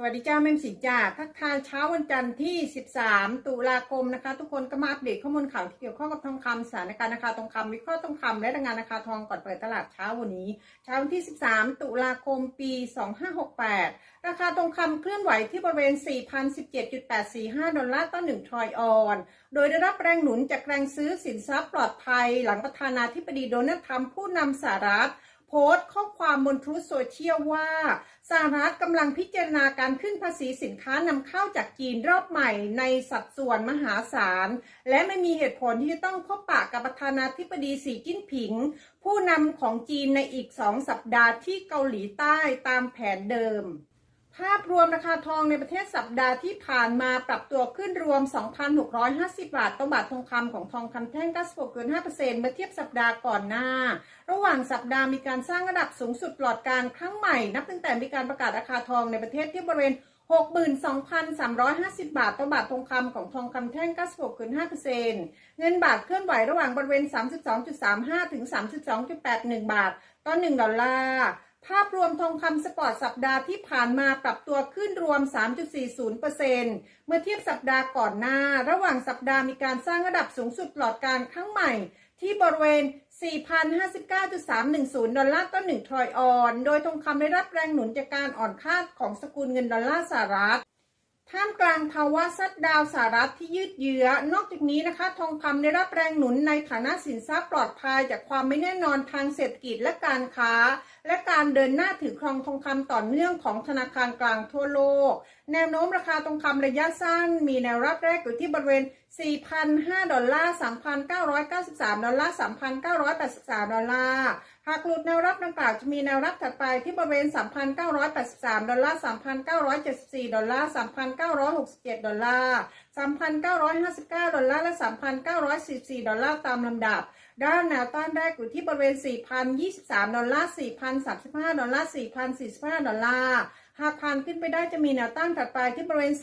สวัสดีจ้าแม่สิจ้าทักทายเช้าวันจันทร์ที่ 13 ตุลาคมนะคะ ทุกคนก็มาอัปเดตข้อมูลข่าวที่เกี่ยวข้องกับทองคำสถานการณ์ราคาทองคำวิเคราะห์ทองคำและรายงานราคาทองก่อนเปิดตลาดเช้าวันนี้ เช้าวันที่ 13 ตุลาคมปี 2568 ราคาทองคำเคลื่อนไหวที่บริเวณ 4,017.845 ดอลลาร์ต่อ 1 ทรอยออน โดยได้รับแรงหนุนจากแรงซื้อสินทรัพย์ปลอดภัย หลังประธานาธิบดีโดนัลด์ทรัมป์ผู้นำสหรัฐ โพสต์ข้อความบนทรูโซเชียลว่าสหรัฐกำลังพิจารณาการขึ้นภาษีสินค้านำเข้าจากจีนรอบใหม่ในสัดส่วนมหาศาล และไม่มีเหตุผลที่จะต้องพบปะกับประธานาธิบดีสีจิ้นผิง ผู้นำของจีนในอีกสองสัปดาห์ที่เกาหลีใต้ตามแผนเดิม ภาพรวมราคาทองในประเทศสัปดาห์ที่ผ่านมาปรับตัวขึ้นรวม 2,650 บาทต่อบาททองคำของทองคำแท่ง96เกิน5%เมื่อเทียบสัปดาห์ก่อนหน้า ระหว่างสัปดาห์มีการสร้างระดับสูงสุดตลอดการครั้งใหม่ นับตั้งแต่มีการประกาศราคาทองในประเทศที่บริเวณ 62,350 บาทต่อบาททองคำของทองคำแท่ง 96เกิน5%เงินบาทเคลื่อนไหวระหว่างบริเวณ 32.35 ถึง 32.81 บาทต่อ1ดอลลาร์ ภาพรวมทองคำสปอร์ตสัปดาห์ที่ผ่านมาปรับตัวขึ้นรวม 3.40%เมื่อเทียบสัปดาห์ก่อนหน้า ระหว่างสัปดาห์มีการสร้างระดับสูงสุดตลอดการครั้งใหม่ ที่บริเวณ 4,059.310 ดอลลาร์ต่อ1ทรอยออน โดยทองคำได้รับแรงหนุนจากการอ่อนค่าของสกุลเงินดอลลาร์สหรัฐ ท่ามกลางภาวะซัดดาวสหรัฐที่ยืดเยื้อ นอกจากนี้นะคะ ทองคำได้รับแรงหนุนในฐานะสินทรัพย์ปลอดภัยจากความไม่แน่นอนทางเศรษฐกิจและการค้า และการเดินหน้าถือครองทองคำต่อเนื่องของธนาคารกลางทั่วโลก แนวโน้มราคาทองคำระยะสั้น มีแนวรับแรกอยู่ที่บริเวณ 4,005 ดอลลาร์ 3,993 ดอลลาร์ 3,983 ดอลลาร์ หากหลุดแนวรับดังกล่าวจะมีแนวรับถัดไปที่บริเวณ 3,983 ดอลลาร์ 3,974 ดอลลาร์ 3,967 ดอลลาร์ 3,959 ดอลลาร์ และ 3,944 ดอลลาร์ตามลำดับ ด้านแนวต้านแรกอยู่ที่บริเวณ 4,023 ดอลลาร์ 4,035 ดอลลาร์ 4,045 ดอลลาร์หากผ่านขึ้นไปได้จะมีแนวต้านถัดไปที่บริเวณ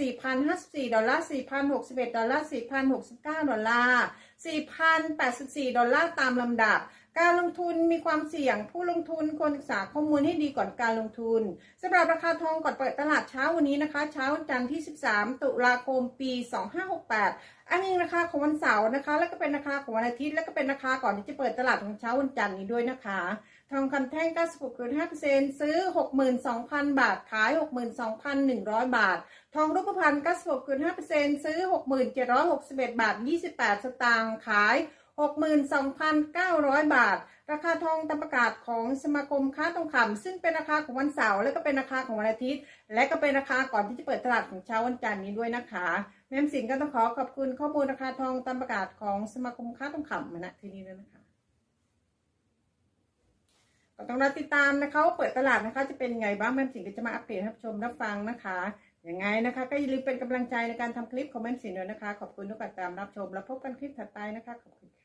4,054 ดอลลาร์ 4,061 ดอลลาร์ 4,069 ดอลลาร์ 4,084 ดอลลาร์ตามลำดับ การลงทุนมีความเสี่ยง ผู้ลงทุนควรศึกษาข้อมูลให้ดีก่อนการลงทุนสำหรับราคาทองก่อนเปิดตลาดเช้าวันนี้นะคะ เช้าวันจันทร์ที่ 13 ตุลาคม ปี 2568 อันนี้ราคาของวันเสาร์นะคะ แล้วก็เป็นราคาของวันอาทิตย์ แล้วก็เป็นราคาก่อนที่จะเปิดตลาดของเช้าวันจันทร์นี้ด้วยนะคะ ทองคำแท่ง 96.5%ซื้อ 62,000 บาท ขาย 62,100 บาท ทองรูปพรรณ96.5%ซื้อ 6761 บาท 28 สตางค์ ขาย 62,900 บาท ราคาทองตามประกาศของสมาคมค้าทองคำซึ่งเป็นราคาของวันเสาร์และก็เป็นราคาของวันอาทิตย์ และก็เป็นราคาก่อนที่จะเปิดตลาดของเช้าวันจันทร์นี้ด้วยนะคะแม่มสิงก็ต้องขอขอบคุณข้อมูลราคาทองตามประกาศของสมาคมค้าทองคำมาณที่นี้ด้วยนะคะ ก็ต้องรอติดตามนะคะว่าเปิดตลาดนะคะ จะเป็นไงบ้างแม่สิงก็จะมาอัปเดตให้รับชมรับฟังนะคะยังไงนะคะ ก็อย่าลืมเป็นกำลังใจในการทำคลิปของแม่สิงด้วยนะคะ ขอบคุณทุกการติดตามรับชม แล้วพบกันคลิปถัดไปนะคะขอบคุณค่ะ